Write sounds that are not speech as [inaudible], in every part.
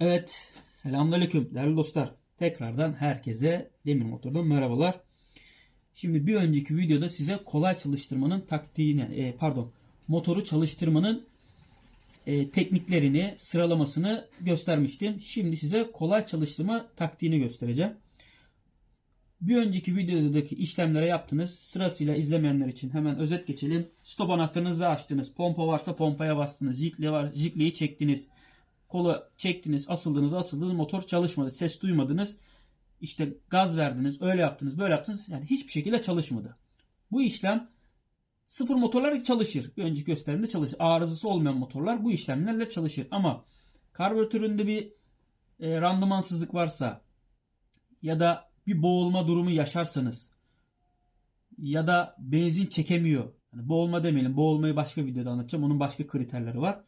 Evet, selamünaleyküm değerli dostlar. Tekrardan herkese Demir Motor'dan merhabalar. Şimdi bir önceki videoda size kolay çalıştırmanın taktiğini, e, pardon, motoru çalıştırmanın e, tekniklerini, sıralamasını göstermiştim. Şimdi size kolay çalıştırma taktiğini göstereceğim. Bir önceki videodaki işlemlere yaptınız. Sırasıyla izlemeyenler için hemen özet geçelim. Stop anahtarınızı açtınız. Pompa varsa pompaya bastınız. Jikle var, jikleyi çektiniz. Kola çektiniz, asıldınız, asıldınız. Motor çalışmadı. Ses duymadınız. İşte gaz verdiniz, öyle yaptınız, böyle yaptınız. Yani hiçbir şekilde çalışmadı. Bu işlem sıfır motorlar çalışır. Bir önceki gösterimde çalışır. Arızası olmayan motorlar bu işlemlerle çalışır. Ama karbüratöründe bir e, randımansızlık varsa ya da bir boğulma durumu yaşarsanız ya da benzin çekemiyor. Yani boğulma demeyelim. Boğulmayı başka videoda anlatacağım. Onun başka kriterleri var.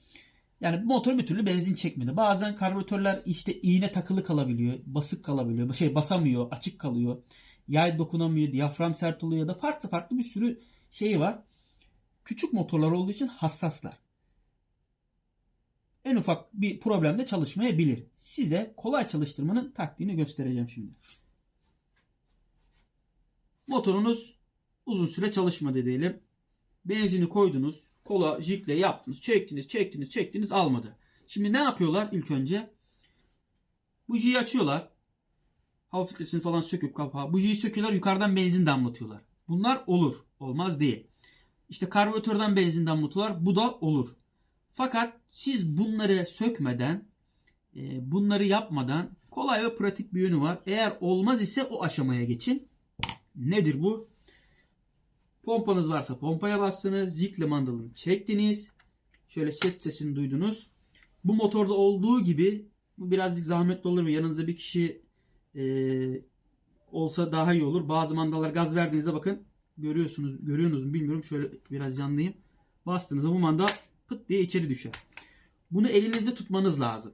Yani motor bir türlü benzin çekmedi. Bazen karbüratörler işte iğne takılı kalabiliyor. Basık kalabiliyor. Şey basamıyor. Açık kalıyor. Yay dokunamıyor. Diyafram sert oluyor ya da farklı farklı bir sürü şeyi var. Küçük motorlar olduğu için hassaslar. En ufak bir problemde çalışmayabilir. Size kolay çalıştırmanın taktiğini göstereceğim şimdi. Motorunuz uzun süre çalışmadı diyelim. Benzini koydunuz. Kola jikle yaptınız. Çektiniz, çektiniz, çektiniz almadı. Şimdi ne yapıyorlar ilk önce? Bujiyi açıyorlar. Hava filtresini falan söküp kapağı. Bujiyi söküyorlar yukarıdan benzin damlatıyorlar. Bunlar olur. Olmaz değil. İşte karbüratörden benzin damlatıyorlar. Bu da olur. Fakat siz bunları sökmeden, e, bunları yapmadan kolay ve pratik bir yönü var. Eğer olmaz ise o aşamaya geçin. Nedir bu? Pompanız varsa pompaya bastınız. Zikle mandalını çektiniz. Şöyle set sesini duydunuz. Bu motorda olduğu gibi bu birazcık zahmetli olur ve yanınızda bir kişi e, olsa daha iyi olur. Bazı mandallar gaz verdiğinizde bakın görüyorsunuz görüyorsunuz mu bilmiyorum. Şöyle biraz yanlayayım. Bastığınızda bu mandal pıt diye içeri düşer. Bunu elinizde tutmanız lazım.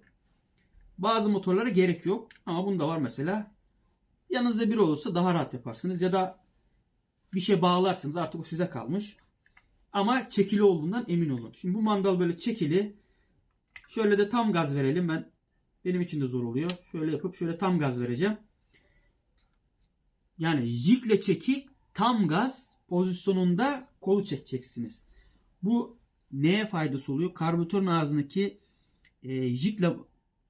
Bazı motorlara gerek yok ama bunda var mesela. Yanınızda biri olursa daha rahat yaparsınız ya da bir şey bağlarsınız artık o size kalmış. Ama çekili olduğundan emin olun. Şimdi bu mandal böyle çekili. Şöyle de tam gaz verelim. Ben benim için de zor oluyor. Şöyle yapıp şöyle tam gaz vereceğim. Yani jikle çekik tam gaz pozisyonunda kolu çekeceksiniz. Bu neye faydası oluyor? Karbüratörün ağzındaki e, jikle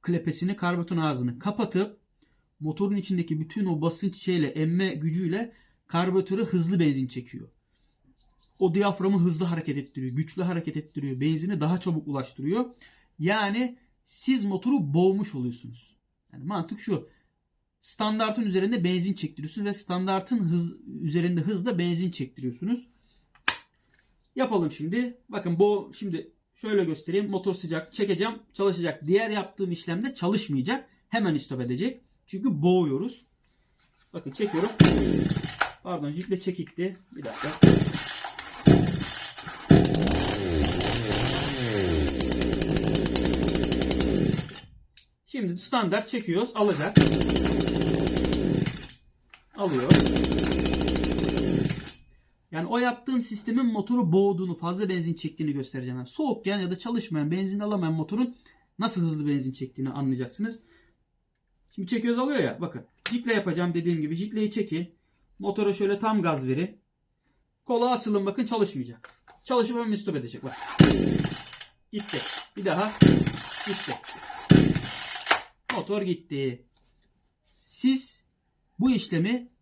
klepesini karbüratörün ağzını kapatıp motorun içindeki bütün o basınç şeyle emme gücüyle karbüratörü hızlı benzin çekiyor. O diyaframı hızlı hareket ettiriyor. Güçlü hareket ettiriyor. Benzini daha çabuk ulaştırıyor. Yani siz motoru boğmuş oluyorsunuz. Yani mantık şu. Standartın üzerinde benzin çektiriyorsunuz ve standartın hız üzerinde hızla benzin çektiriyorsunuz. Yapalım şimdi. Bakın bu şimdi şöyle göstereyim. Motor sıcak. Çekeceğim. Çalışacak. Diğer yaptığım işlemde çalışmayacak. Hemen istop edecek. Çünkü boğuyoruz. Bakın çekiyorum. Pardon jikle çekikti. Bir dakika. Şimdi standart çekiyoruz. Alacak. Alıyor. Yani o yaptığım sistemin motoru boğduğunu, fazla benzin çektiğini göstereceğim. Yani soğukken ya da çalışmayan, benzin alamayan motorun nasıl hızlı benzin çektiğini anlayacaksınız. Şimdi çekiyoruz alıyor ya. Bakın. Jikle yapacağım dediğim gibi. Jikleyi çekin. Motora şöyle tam gaz verin. Kola asılın bakın çalışmayacak. Çalışıp hemen stop edecek. Bak. Gitti. Bir daha. Gitti. Motor gitti. Siz bu işlemi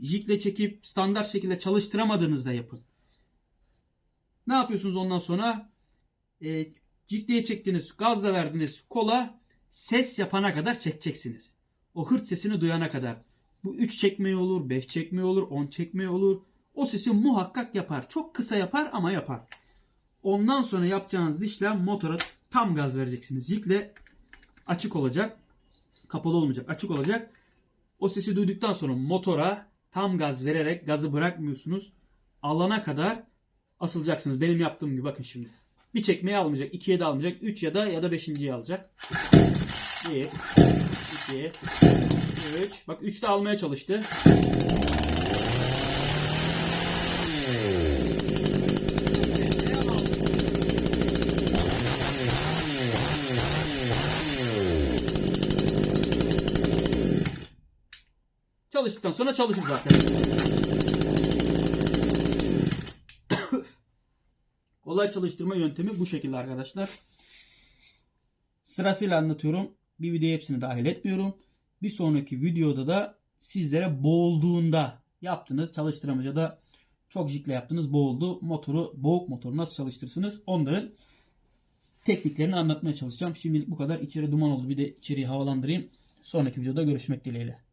jikle çekip standart şekilde çalıştıramadığınızda yapın. Ne yapıyorsunuz ondan sonra? E, jikleyi çektiniz, gaz da verdiniz, kola ses yapana kadar çekeceksiniz. O hırt sesini duyana kadar. Bu 3 çekmeye olur, 5 çekmeye olur, 10 çekmeye olur. O sesi muhakkak yapar. Çok kısa yapar ama yapar. Ondan sonra yapacağınız işlem motora tam gaz vereceksiniz. Jikle açık olacak. Kapalı olmayacak. Açık olacak. O sesi duyduktan sonra motora tam gaz vererek gazı bırakmıyorsunuz. Alana kadar asılacaksınız. Benim yaptığım gibi bakın şimdi. Bir çekmeye almayacak. ikiye de almayacak. Üç ya da ya da beşinciye alacak. 1, 2, 3. Bak 3 de almaya çalıştı. Çalıştıktan sonra çalışır zaten. [coughs] Kolay çalıştırma yöntemi bu şekilde arkadaşlar. Sırasıyla anlatıyorum. Bir videoya hepsini dahil etmiyorum. Bir sonraki videoda da sizlere boğulduğunda yaptınız çalıştıramaca da çok jikle yaptınız boğuldu. Motoru boğuk motoru nasıl çalıştırırsınız onların tekniklerini anlatmaya çalışacağım. Şimdilik bu kadar. İçeri duman oldu. Bir de içeriği havalandırayım. Sonraki videoda görüşmek dileğiyle.